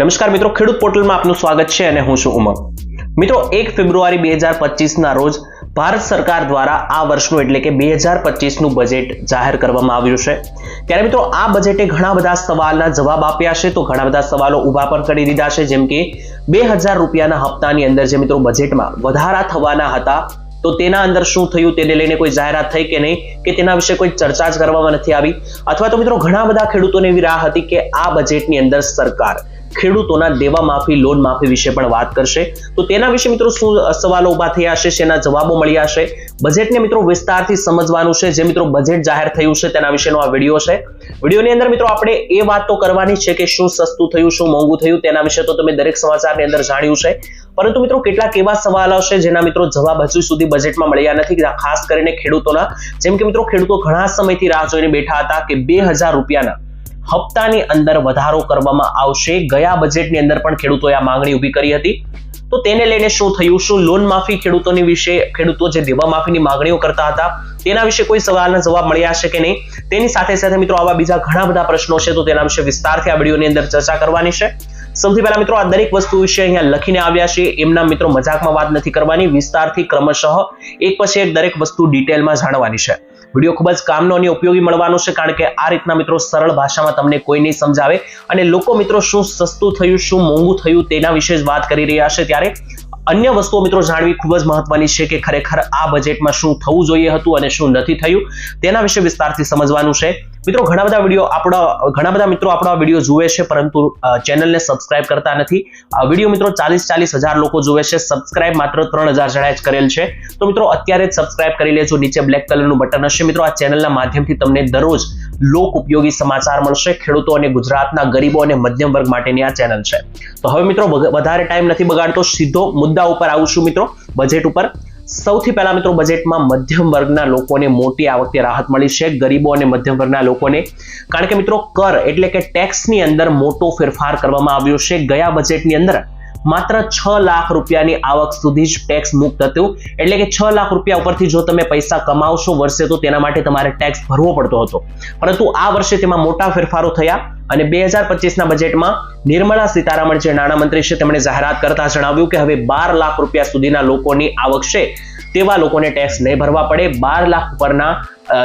નમસ્કાર મિત્રો, ખેડૂત પોર્ટલમાં આપનું સ્વાગત છે અને હું છું ઉમંગ. મિત્રો, એક ફેબ્રુઆરી બે હજાર પચીસના રોજ ભારત સરકાર દ્વારા આ વર્ષનું એટલે કે બે હજાર પચીસનું બજેટ જાહેર કરવામાં આવ્યું છે. ત્યારે મિત્રો, આ બજેટે ઘણા બધા સવાલના જવાબ આપ્યા છે. તો ઘણા બધા સવાલો ઊભા પણ કરી દીધા છે. જેમ કે બે હજાર રૂપિયાના હપ્તાની અંદર જે મિત્રો બજેટમાં વધારા થવાના હતા, તો તેના અંદર શું થયું? તેને લઈને કોઈ જાહેરાત થઈ કે નહીં? કે તેના વિશે કોઈ ચર્ચા જ કરવામાં નથી આવી? અથવા તો મિત્રો, ઘણા બધા ખેડૂતોને એવી રાહ હતી કે આ બજેટની અંદર સરકાર ખેડૂતોના દેવા માફી, લોન માફી વિશે પણ વાત કરશે. તો તેના વિશે મિત્રો શું સવાલો ઊભા થયા હશે? તેના જવાબો મળ્યા હશે? બજેટને મિત્રો વિસ્તારથી સમજવાનું છે. જે મિત્રો બજેટ જાહેર થયું છે, તેના વિશેનો આ વીડિયો છે. વિડીયોની અંદર મિત્રો આપણે એ વાત તો કરવાની છે કે શું સસ્તું થયું, શું મોંઘું થયું, તેના વિશે તો તમે દરેક સમાચારની અંદર જાણ્યું છે. પરંતુ મિત્રો કેટલાક એવા સવાલો છે જેના મિત્રો જવાબ હજુ સુધી બજેટમાં મળ્યા નથી ખાસ કરીને ખેડૂતોના. જેમ કે મિત્રો ખેડૂતો ઘણા સમયથી રાહ જોઈને બેઠા હતા કે બે હજાર રૂપિયાના હપ્તાની અંદર વધારો કરવામાં આવશે. ગયા બજેટની અંદર પણ ખેડૂતોએ આ માંગણી ઊભી કરી હતી. તો તેને લઈને શું થયું? શું લોન માફી ખેડૂતોની વિશે ખેડૂતો જે દેવા માફીની માંગણીઓ કરતા હતા, તેના વિશે કોઈ સવાલના જવાબ મળ્યા છે કે નહીં? તેની સાથે સાથે મિત્રો આવા બીજા ઘણા બધા પ્રશ્નો છે, તો તેના વિશે વિસ્તારથી આ વિડીયોની અંદર ચર્ચા કરવાની છે. સૌથી પહેલા મિત્રો આ દરેક વસ્તુ વિશે અહીંયા લખીને આવ્યા છે. એમના મિત્રો મજાકમાં વાત નથી કરવાની. વિસ્તારથી ક્રમશઃ એક પછી એક દરેક વસ્તુ ડિટેલમાં જાણવાની છે. વીડિયો ખૂબ જ કામનો અને ઉપયોગી મળવાનો છે, કારણ કે આ રીતના મિત્રો સરળ ભાષામાં તમને કોઈ નહીં સમજાવે. અને લોકો મિત્રો શું સસ્તું થયું, શું મોંઘું થયું તેના વિશે જ વાત કરી રહ્યા છે ત્યારે અન્ય વસ્તુઓ મિત્રો જાણવી ખૂબ જ મહત્વની છે કે ખરેખર આ બજેટમાં શું થવું જોઈએ હતું અને શું નથી થયું તેના વિશે વિસ્તારથી સમજવાનું છે. મિત્રો, ઘણા બધા વીડિયો આપણા, ઘણા બધા મિત્રો આપણા વીડિયો જુએ છે, પરંતુ ચેનલને સબસ્ક્રાઇબ કરતા નથી. આ વીડિયો મિત્રો ચાલીસ ચાલીસ હજાર લોકો જુએ છે સબસ્ક્રાઇબ માત્ર ત્રણ હજાર જણાએ જ કરેલ છે. તો મિત્રો, અત્યારે જ સબસ્ક્રાઇબ કરી લેજો, નીચે બ્લેક કલરનું બટન હશે. મિત્રો, આ ચેનલના માધ્યમથી તમને દરરોજ લોક ઉપયોગી સમાચાર મળશે, ખેડૂતો અને ગુજરાતના ગરીબો અને મધ્યમ વર્ગ માટેની આ ચેનલ છે. તો હવે મિત્રો વધારે ટાઈમ નથી બગાડતો, સીધો મુદ્દા ઉપર આવું છું મિત્રો. બજેટ ઉપર સૌથી પહેલા મિત્રો બજેટમાં મધ્યમ વર્ગના લોકોને મોટી આ રાહત મળી છે. ગરીબો અને મધ્યમ વર્ગના લોકોને કારણ કે મિત્રો, કર એટલે કે ટેક્સની અંદર મોટો ફેરફાર કરવામાં આવ્યો છે. ગયા બજેટની અંદર માત્ર છ લાખ રૂપિયાની આવક સુધી જ ટેક્સ મુક્ત હતું એટલે કે છ લાખ રૂપિયા ઉપરથી જો તમે પૈસા કમાવશો વર્ષે, તો તેના માટે તમારે ટેક્સ ભરવો પડતો હતો. પરંતુ આ વર્ષે તેમાં મોટા ફેરફારો થયા અને બે હજાર પચીસના બજેટમાં નિર્મલા સીતારામન જે નાણામંત્રી છે, તેમણે જાહેરાત કરતા જણાવ્યું કે હવે બાર લાખ રૂપિયા સુધીના લોકોની આવક છે. તેવા લોકોને ટેક્સ નહીં ભરવા પડે. બાર લાખ ઉપરના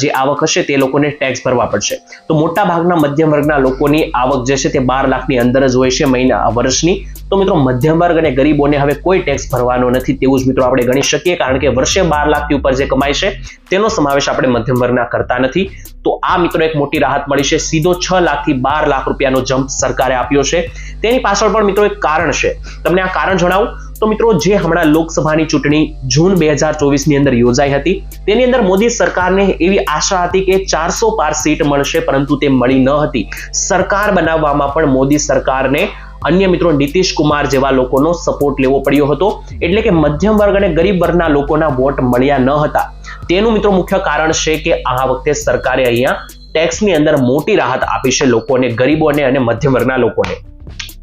જે આવક હશે તે લોકોને ટેક્સ ભરવા પડશે. તો મોટા ભાગના મધ્યમ વર્ગના લોકોની આવક જે છે તે બાર લાખની અંદર જ હોય છે મહિના વર્ષની. તો મિત્રો મધ્યમ વર્ગ અને ગરીબોને હવે કોઈ ટેક્સ ભરવાનો નથી તેવું જ મિત્રો આપણે ગણી શકીએ કારણ કે વર્ષે બાર લાખથી ઉપર જે કમાય છે તેનો સમાવેશ આપણે મધ્યમ વર્ગના કરતા નથી. તો આ મિત્રો એક મોટી રાહત મળી છે. સીધો છ લાખથી બાર લાખ રૂપિયાનો જમ્પ સરકારે આપ્યો છે. તેની પાછળ પણ મિત્રો એક કારણ છે. તમને આ કારણ જણાવું. તો મિત્રો, જે હમણાં લોકસભાની ચૂંટણી જૂન બે હજાર ચોવીસની અંદર યોજાઈ હતી, તેની અંદર મોદી સરકારને એવી આશા હતી કે ચારસો પાર સીટ મળશે, પરંતુ તે મળી ન હતી. સરકાર બનાવવામાં પણ મોદી સરકારને અન્ય મિત્રો નીતિશ કુમાર જેવા લોકોનો સપોર્ટ લેવો પડ્યો હતો, એટલે કે મધ્યમ વર્ગ અને ગરીબ વર્ગના લોકોના વોટ મળ્યા ન હતા. તેનું મિત્રો મુખ્ય કારણ છે કે આ વખતે સરકારે અહીંયા ટેક્સની અંદર મોટી રાહત આપી છે લોકોને, ગરીબોને અને મધ્યમ વર્ગના લોકોને.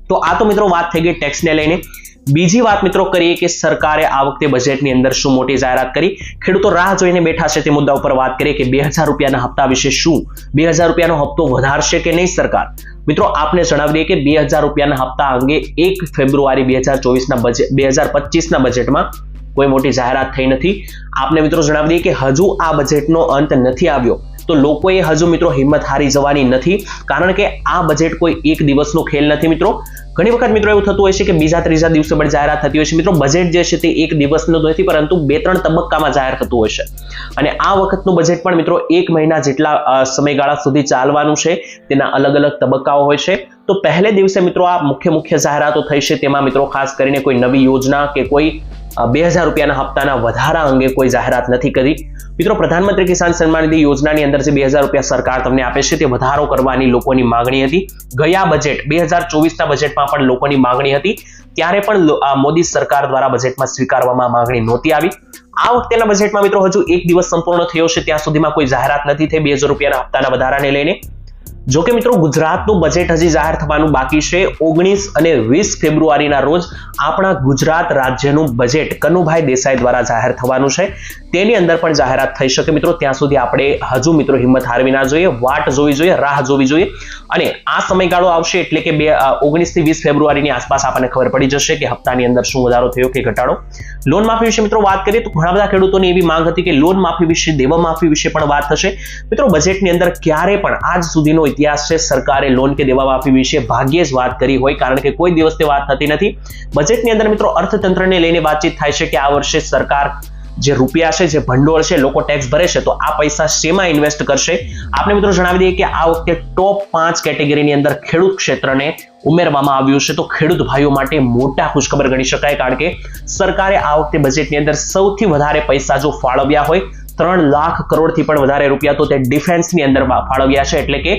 તો આ તો મિત્રો વાત થઈ ગઈ ટેક્સને લઈને. બીજી વાત મિત્રો કરીએ કે સરકારે આ વખતે બજેટની અંદર શું મોટી જાહેરાત કરી? ખેડૂતો રાહ જોઈને બેઠા છે તે મુદ્દા ઉપર વાત કરીએ કે બે હજાર રૂપિયાના હપ્તા વિશે શું? બે હજાર રૂપિયાનો હપ્તો વધારશે કે નહીં સરકાર? મિત્રો આપને જણાવી દઈએ કે બે હજાર રૂપિયાના હપ્તા અંગે એક ફેબ્રુઆરી બે હજાર ચોવીસના બજેટ બે હજાર પચીસના બજેટમાં કોઈ મોટી જાહેરાત થઈ નથી. આપને મિત્રો જણાવી દઈએ કે હજુ આ બજેટનો અંત નથી આવ્યો. તો લોકોએ હજુ મિત્રો હિંમત હારી જવાની નથી. કારણ કે આ બજેટ કોઈ એક દિવસનો ખેલ નથી મિત્રો. ઘણી વખત મિત્રો એવું થતું હોય છે કે બીજા ત્રીજા દિવસે પણ જાહેરાત થતી હોય છે. મિત્રો બજેટ જે છે તે એક દિવસનું નથી, પરંતુ બે ત્રણ તબક્કામાં જાહેર થતું હોય છે. અને આ વખતનું બજેટ પણ મિત્રો એક મહિના જેટલા સમયગાળા સુધી ચાલવાનું છે. તેના અલગ અલગ તબક્કાઓ હોય છે. તો પહેલે દિવસે મિત્રો આ મુખ્ય મુખ્ય જાહેરાતો થઈ છે. તેમાં મિત્રો ખાસ કરીને કોઈ નવી યોજના કે કોઈ બે હજાર રૂપિયાના હપ્તાના વધારા અંગે કોઈ જાહેરાત નથી કરી. મિત્રો, પ્રધાનમંત્રી કિસાન સન્માન નિધિ યોજનાની અંદર જે બે હજાર રૂપિયા સરકાર તમને આપે છે તે વધારો કરવાની લોકોની માંગણી હતી. ગયા બજેટ બે હજાર ચોવીસના બજેટમાં પણ લોકોની માંગણી હતી. ત્યારે પણ મોદી સરકાર દ્વારા બજેટમાં સ્વીકારવામાં માંગણી નહોતી આવી. આ વખતેના બજેટમાં મિત્રો હજુ એક દિવસ સંપૂર્ણ થયો છે, ત્યાં સુધીમાં કોઈ જાહેરાત નથી થઈ બે હજાર રૂપિયાના હપ્તાના વધારાને લઈને. જો કે મિત્રો, ગુજરાતનું બજેટ હજી જાહેર થવાનું બાકી છે. ઓગણીસ અને વીસ ફેબ્રુઆરીના રોજ આપણા ગુજરાત રાજ્યનું બજેટ કનુભાઈ દેસાઈ દ્વારા જાહેર થવાનું છે. તેની અંદર પણ જાહેરાત થઈ શકે મિત્રો. ત્યાં સુધી આપણે હજુ મિત્રો હિંમત હારવી ના જોઈએ, વાટ જોવી જોઈએ, રાહ જોવી જોઈએ. અને આ સમયગાળો આવશે એટલે કે બે ઓગણીસથી વીસ ફેબ્રુઆરીની આસપાસ આપણને ખબર પડી જશે કે હપ્તાની અંદર શું વધારો થયો કે ઘટાડો. લોન માફી વિશે મિત્રો વાત કરીએ તો ઘણા બધા ખેડૂતોની એવી માંગ હતી કે લોન માફી વિશે, દેવા માફી વિશે પણ વાત થશે. મિત્રો બજેટની અંદર ક્યારે પણ આજ સુધીનો ઇતિહાસ છે, સરકારે લોન કે દેવા માફી વિશે ભાગ્યે જ વાત કરી હોય, કારણ કે કોઈ દિવસ તે વાત થતી નથી. બજેટની અંદર મિત્રો અર્થતંત્રને લઈને વાતચીત થાય છે કે આ વર્ષે સરકાર જે રૂપિયા છે, જે ભંડોળ છે, લોકો ટેક્સ ભરે છે, તો આ પૈસા શેમાં ઇન્વેસ્ટ કરશે? આપણે મિત્રો જણાવી દઈએ કે આ વખતે ટોપ પાંચ કેટેગરીની અંદર ખેડૂત ક્ષેત્રને ઉમેરવામાં આવ્યું છે. તો ખેડૂત ભાઈઓ માટે મોટા ખુશખબર ગણી શકાય, કારણ કે સરકારે આ વખતે બજેટની અંદર સૌથી વધારે પૈસા જો ફાળવ્યા હોય ત્રણ લાખ કરોડથી પણ વધારે રૂપિયા તો તે ડિફેન્સની અંદર ફાળવ્યા છે. એટલે કે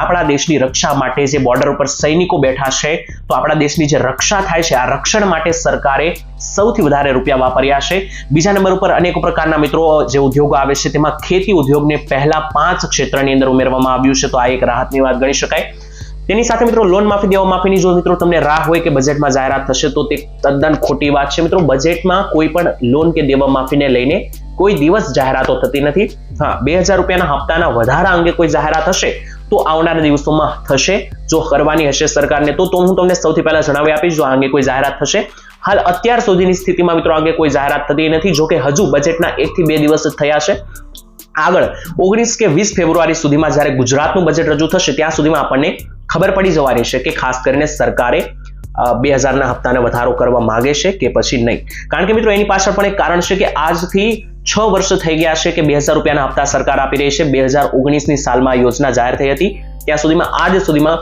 આપણા દેશની રક્ષા માટે જે બોર્ડર ઉપર સૈનિકો બેઠા છે, તો આપણા દેશની જે રક્ષા થાય છે, આ રક્ષણ માટે સરકારે સૌથી વધારે રૂપિયા વાપર્યા છે. બીજા નંબર ઉપર અનેક પ્રકારના મિત્રો, જે ઉદ્યોગો આવે છે, તેમાં ખેતી ઉદ્યોગને પહેલા પાંચ ક્ષેત્રની અંદર ઉમેરવામાં આવ્યું છે. તો આ એક રાહતની વાત ગણી શકાય. તેની સાથે મિત્રો લોન માફી દેવા માફીની જો મિત્રો તમને રાહ હોય કે બજેટમાં જાહેરાત થશે, તો તે તદ્દન ખોટી વાત છે. મિત્રો બજેટમાં કોઈ પણ લોન કે દેવા માફીને લઈને કોઈ દિવસ જાહેરાતો થતી નથી. હા, બે હજાર રૂપિયાના હપ્તાના વધારા અંગે કોઈ જાહેરાત હશે તો આવનારા દિવસોમાં થશે. જો કરવાની હશે સરકારને, તો તો હું તમને સૌથી પહેલા જણાવી આપીશ, જો આ અંગે કોઈ જાહેરાત થશે. હાલ અત્યાર સુધીની સ્થિતિમાં મિત્રો અંગે કોઈ જાહેરાત થતી નથી જો કે હજુ બજેટના એકથી બે દિવસ જ થયા છે. આગળ, ઓગણીસ કે વીસ ફેબ્રુઆરી સુધીમાં જ્યારે ગુજરાતનું બજેટ રજૂ થશે, ત્યાં સુધીમાં આપણને ખબર પડી જવાની છે કે ખાસ કરીને સરકારે બે હજારના હપ્તાને વધારો કરવા માગે છે કે પછી નહીં. કારણ કે મિત્રો એની પાછળ પણ એક કારણ છે કે આજથી છ વર્ષ થઈ ગયા છે કે બે હજાર રૂપિયાના હપ્તા સરકાર આપી રહી છે. બે હજાર ઓગણીસની સાલમાં યોજના જાહેર થઈ હતી. ત્યાં સુધીમાં, આજ સુધીમાં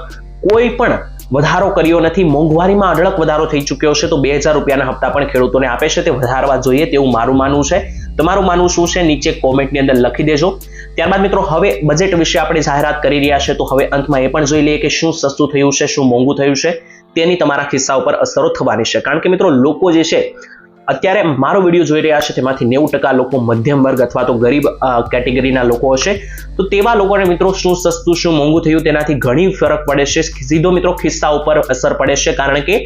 કોઈ પણ વધારો કર્યો નથી. મોંઘવારીમાં અઢળક વધારો થઈ ચૂક્યો છે. તો બે હજાર રૂપિયાના હપ્તા પણ ખેડૂતોને આપે છે. તે વધારવા જોઈએ તેવું મારું માનવું છે. તમારું માનવું શું છે? નીચે કોમેન્ટની અંદર લખી દેજો. ત્યારબાદ મિત્રો, હવે બજેટ વિશે આપણે જાહેરાત કરી રહ્યા છે. તો હવે અંતમાં એ પણ જોઈ લઈએ કે શું સસ્તું થયું છે, શું મોંઘું થયું છે. તેની તમારા ખિસ્સા ઉપર અસરો થવાની છે. કારણ કે મિત્રો, લોકો જે છે અત્યારે મારો વીડિયો જોઈ રહ્યા છે, તેમાંથી નેવું ટકા લોકો મધ્યમ વર્ગ અથવા તો ગરીબ કેટેગરીના લોકો હશે. તો તેવા લોકોને મિત્રો શું સસ્તું, શું મોંઘું થયું, તેનાથી ઘણી ફરક પડે છે. સીધો મિત્રો ખિસ્સા ઉપર અસર પડે છે, કારણ કે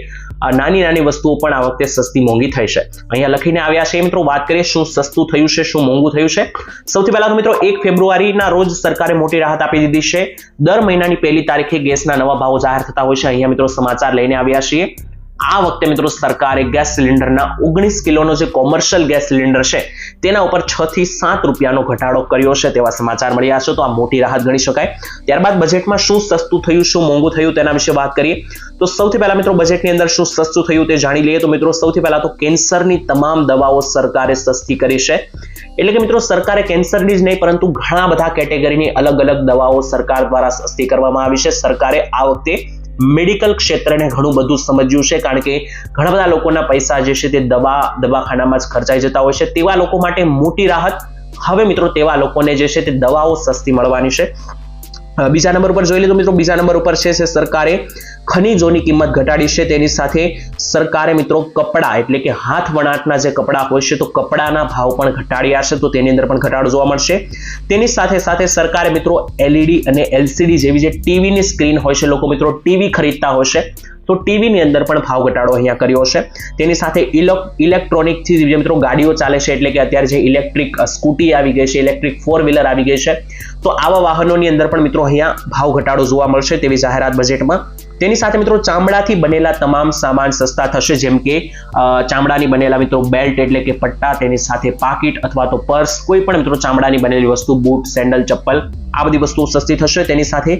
નાની નાની વસ્તુઓ પણ આ વખતે સસ્તી મોંઘી થઈ છે. અહીંયા લખીને આવ્યા છે, મિત્રો વાત કરીએ શું સસ્તું થયું છે, શું મોંઘું થયું છે. સૌથી પહેલા તો મિત્રો એક ફેબ્રુઆરીના રોજ સરકારે મોટી રાહત આપી દીધી છે. દર મહિનાની પહેલી તારીખે ગેસના નવા ભાવો જાહેર થતા હોય છે. અહીંયા મિત્રો સમાચાર લઈને આવ્યા છીએ. આ વખતે મિત્રો સરકારે ગેસ સિલિન્ડરના ઓગણીસ કિલોનો જે કોમર્શિયલ ગેસ સિલિન્ડર છે, તેના ઉપર છ થી સાત રૂપિયાનો ઘટાડો કર્યો છે તેવા સમાચાર મળ્યા છે. તો આ મોટી રાહત ગણી શકાય. ત્યારબાદ બજેટમાં શું સસ્તું થયું, શું મોંઘું થયું તેના વિશે વાત કરીએ. તો સૌથી પહેલા મિત્રો બજેટની અંદર શું સસ્તું થયું તે જાણી લઈએ. તો મિત્રો સૌથી પહેલા તો કેન્સરની તમામ દવાઓ સરકારે સસ્તી કરી છે. એટલે કે મિત્રો સરકારે કેન્સરની જ નહીં, પરંતુ ઘણા બધા કેટેગરીની અલગ અલગ દવાઓ સરકાર દ્વારા સસ્તી કરવામાં આવી છે. સરકારે આ વખતે મેડિકલ ક્ષેત્રને ઘણું બધું સમજ્યું છે, કારણ કે ઘણા બધા લોકોના પૈસા જે છે તે દવા દવાખાનામાં જ ખર્ચાઈ જતા હોય છે. તેવા લોકો માટે મોટી રાહત. હવે મિત્રો, તેવા લોકોને જે છે તે દવાઓ સસ્તી મળવાની છે. બીજા નંબર ઉપર જોઈ લીધું મિત્રો, બીજા નંબર ઉપર છે સરકારે ખનીજોની કિંમત ઘટાડી છે. તેની સાથે સરકારે મિત્રો કપડા, એટલે કે હાથ વણાટના જે કપડા હોય છે, તો કપડાના ભાવ પણ ઘટાડ્યા છે. તો તેની અંદર પણ ઘટાડો જોવા મળશે. તેની સાથે સાથે સરકારે મિત્રો એલઈડી અને એલસીડી જેવી જે ટીવીની સ્ક્રીન હોય છે, લોકો મિત્રો ટીવી ખરીદતા હોય છે. તો ટીવીની અંદર પણ ભાવ ઘટાડો અહીંયા કર્યો છે. તેની સાથે ઇલેક્ટ્રોનિકથી જે મિત્રો ગાડીઓ ચાલે છે, એટલે કે અત્યારે જે ઇલેક્ટ્રિક સ્કૂટી આવી ગઈ છે, ઇલેક્ટ્રિક ફોર વ્હીલર આવી ગઈ છે, તો આવા વાહનોની અંદર પણ મિત્રો અહીંયા ભાવ ઘટાડો જોવા મળશે તેવી જાહેરાત બજેટમાં. તેની સાથે મિત્રો ચામડાથી બનેલા તમામ સામાન સસ્તા થશે, જેમ કે ચામડાની બનેલા મિત્રો બેલ્ટ એટલે કે પટ્ટા, તેની સાથે પાકીટ અથવા તો પર્સ કોઈ પણ મિત્રો ચામડાની બનેલી વસ્તુ, બૂટ સેન્ડલ ચપ્પલ આ બધી વસ્તુઓ સસ્તી થશે. તેની સાથે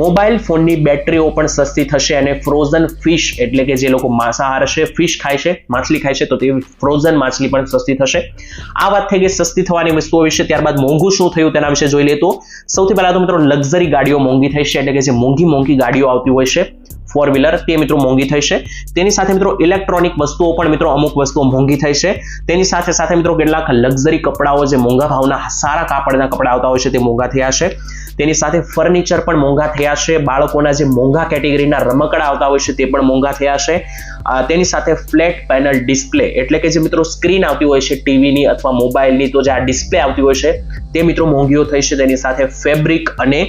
મોબાઈલ ફોનની બેટરીઓ પણ સસ્તી થશે અને ફ્રોઝન ફિશ એટલે કે જે લોકો માંસાહાર છે ફિશ ખાય છે, માછલી ખાય છે, તો તે ફ્રોઝન માછલી પણ સસ્તી થશે. આ વાત થઈ ગઈ સસ્તી થવાની વસ્તુઓ વિશે. ત્યારબાદ મોંઘું શું થયું તેના વિશે જોઈ લે તો સૌથી પહેલા તો મિત્રો, લક્ઝરી ગાડીઓ મોંઘી થઈ છે. એટલે કે જે મોંઘી મોંઘી ગાડીઓ આવતી હોય છે ફોર વ્હીલર તે મિત્રો મોંઘી થઈ છે. તેની સાથે મિત્રો ઇલેક્ટ્રોનિક વસ્તુઓ પણ મિત્રો અમુક વસ્તુઓ મોંઘી થઈ છે. તેની સાથે સાથે મિત્રો કેટલાક લક્ઝરી કપડાઓ જે મોંઘા ભાવના સારા કાપડના કપડા આવતા હોય છે તે મોંઘા થયા છે. તેની સાથે ફર્નિચર પણ મોંઘા થયા છે. બાળકોના જે મોંઘા કેટેગરીના રમકડા આવતા હોય છે તે પણ મોંઘા થયા છે. તેની સાથે ફ્લેટ પેનલ ડિસ્પ્લે એટલે કે જે મિત્રો સ્ક્રીન આવતી હોય છે ટીવીની અથવા મોબાઈલની તો જે આ ડિસ્પ્લે આવતી હોય છે તે મિત્રો મોંઘીઓ થઈ છે. તેની સાથે ફેબ્રિક અને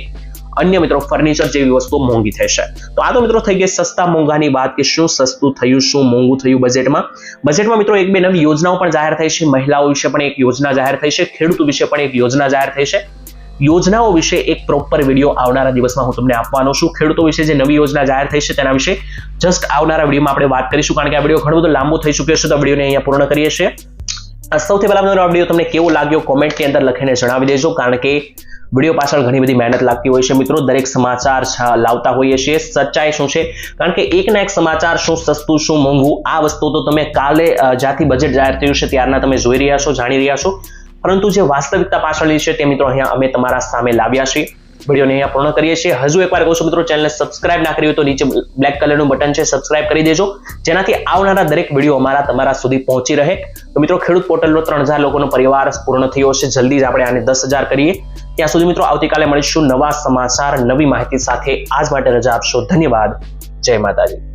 અન્ય મિત્રો ફર્નિચર જેવી વસ્તુઓ મોંઘી થશે તો આ તો મિત્રો થઈ ગઈ સસ્તા મોંઘાની વાત કે શું સસ્તું થયું, શું મોંઘું થયું બજેટમાં બજેટમાં મિત્રો એક બે નવી યોજનાઓ પણ જાહેર થઈ છે. મહિલાઓ વિશે પણ એક યોજના જાહેર થઈ છે. ખેડૂતો વિશે પણ એક યોજના જાહેર થઈ છે. યોજનાઓ વિશે એક પ્રોપર વીડિયો આવનારા દિવસમાં હું તમને આપવાનો છું. ખેડૂતો વિશે જે નવી યોજના જાહેર થઈ છે તેના વિશે જસ્ટ આવનારા વિડીયોમાં આપણે વાત કરીશું. કારણ કે આ વીડિયો ઘણો બધો લાંબો થઈ ચૂક્યો છે તો વિડીયોને અહીંયા પૂર્ણ કરીએ છીએ. સૌથી પહેલા આ વીડિયો તમને કેવો લાગ્યો? કોમેન્ટની અંદર લખીને જણાવી દેજો. કારણ કે વીડિયો પાછળ ઘણી બધી મહેનત લાગતી હોય છે. મિત્રો, દરેક સમાચાર લાવતા હોઈએ છીએ. સચ્ચાઈ શું છે? કારણ કે એક ના એક સમાચાર શું, સસ્તું શું, મોંઘું, આ વસ્તુ તો તમે કાલે જ્યાંથી બજેટ જાહેર થયું છે ત્યારના તમે જોઈ રહ્યા છો, જાણી રહ્યા છો. પરંતુ જે વાસ્તવિકતા પાછળની છે તે મિત્રો અહીંયા અમે તમારા સામે લાવ્યા છીએ. વિડીયોને અહીંયા પૂર્ણ કરીએ છીએ. હજુ એકવાર કહું છું મિત્રો, ચેનલને સબસ્ક્રાઇબ ના કરી હોય તો નીચે બ્લેક કલરનું બટન છે સબસ્ક્રાઇબ કરી દેજો. જેનાથી આવનારા દરેક વીડિયો અમારા તમારા સુધી પહોંચી રહે. તો મિત્રો, ખેડૂત પોર્ટલનો ત્રણ લોકોનો પરિવાર પૂર્ણ થયો છે જલ્દી જ આપણે આને દસ હજાર કરીએ. ત્યાં સુધી મિત્રો આવતીકાલે મળીશું નવા સમાચાર, નવી માહિતી સાથે. આજ માટે રજા આપશો. ધન્યવાદ. જય માતાજી.